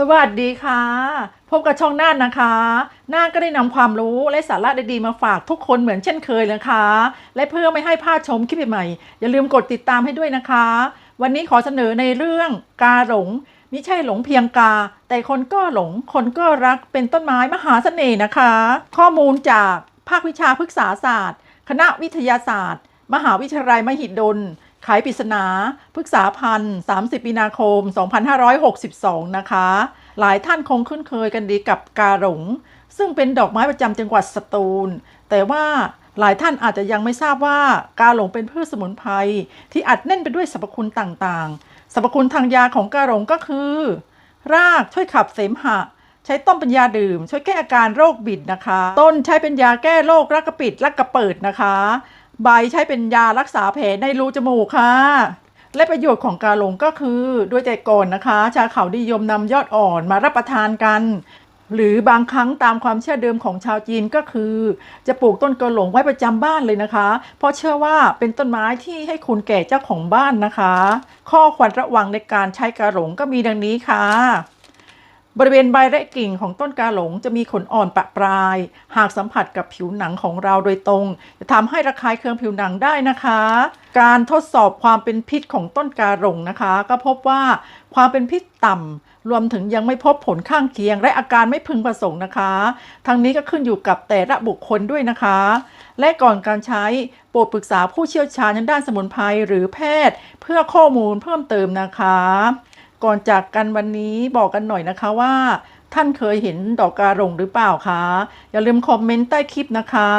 สวัสดีค่ะ พบกับช่องน่านนะคะ น่านก็ได้นำความรู้และสาระดีๆมาฝากทุกคนเหมือนเช่นเคยเลยนะคะ และเพื่อไม่ให้พลาดชมคลิปใหม่ๆอย่าลืมกดติดตามให้ด้วยนะคะ วันนี้ขอเสนอในเรื่องกาหลงมิใช่หลงเพียงกา แต่คนก็หลง คนก็รักเป็นต้นไม้มหาเสน่ห์นะคะ ข้อมูลจากภาควิชาพฤกษาศาสตร์ คณะวิทยาศาสตร์ มหาวิทยาลัยมหิดล ไขปริศนาพฤกษาพันธ์ 30 มีนาคม 2562 นะคะ หลายท่านคงคุ้นเคยกันดีกับกาหลง ซึ่งเป็นดอกไม้ประจำจังหวัดสตูล แต่ว่าหลายท่านอาจจะยังไม่ทราบว่ากาหลงเป็นพืชสมุนไพรที่อัดแน่นไปด้วยสรรพคุณต่างๆ สรรพคุณทางยาของกาหลงก็คือ รากช่วยขับเสมหะ ใช้ต้มเป็นยาดื่ม ช่วยแก้อาการโรคบิดนะคะ ต้นใช้เป็นยาแก้โรครักกระปิดรักกระเปิดนะคะ ใบใช้เป็นยารักษาแผลในรูจมูกค่ะ และประโยชน์ของกาหลงก็คือด้วยแต่ก่อนนะคะ ชาเขานิยมนำยอดอ่อนมารับประทานกัน หรือบางครั้งตามความเชื่อเดิมของชาวจีนก็คือ จะปลูกต้นกาหลงไว้ประจำบ้านเลยนะคะ เพราะเชื่อว่าเป็นต้นไม้ที่ให้คุณแก่เจ้าของบ้านนะคะ ข้อควรระวังในการใช้กาหลงก็มีดังนี้ค่ะ บริเวณใบและกิ่งของต้นกาหลงจะมีขนอ่อนปะปลาย หากสัมผัสกับผิวหนังของเราโดยตรง จะทำให้ระคายเคืองผิวหนังได้นะคะ การทดสอบความเป็นพิษของต้นกาหลงนะคะ ก็พบว่าความเป็นพิษต่ำรวมถึงยังไม่พบผลข้างเคียง และอาการไม่พึงประสงค์นะคะ ทั้งนี้ก็ขึ้นอยู่กับแต่ละบุคคลด้วยนะคะ และก่อนการใช้โปรดปรึกษาผู้เชี่ยวชาญด้านสมุนไพรหรือแพทย์ เพื่อข้อมูลเพิ่มเติมนะคะ ก่อนจากกันวันนี้บอกกันหน่อยนะคะว่า ท่านเคยเห็นดอกการงหรือเปล่าคะ อย่าลืมคอมเมนต์ใต้คลิปนะคะ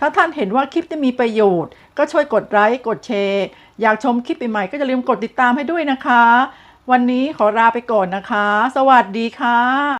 ถ้าท่านเห็นว่าคลิปจะมีประโยชน์ ก็ช่วยกดไลค์กดแชร์ อยากชมคลิปใหม่ๆก็อย่าลืมกดติดตามให้ด้วยนะคะ วันนี้ขอลาไปก่อนนะคะ สวัสดีค่ะ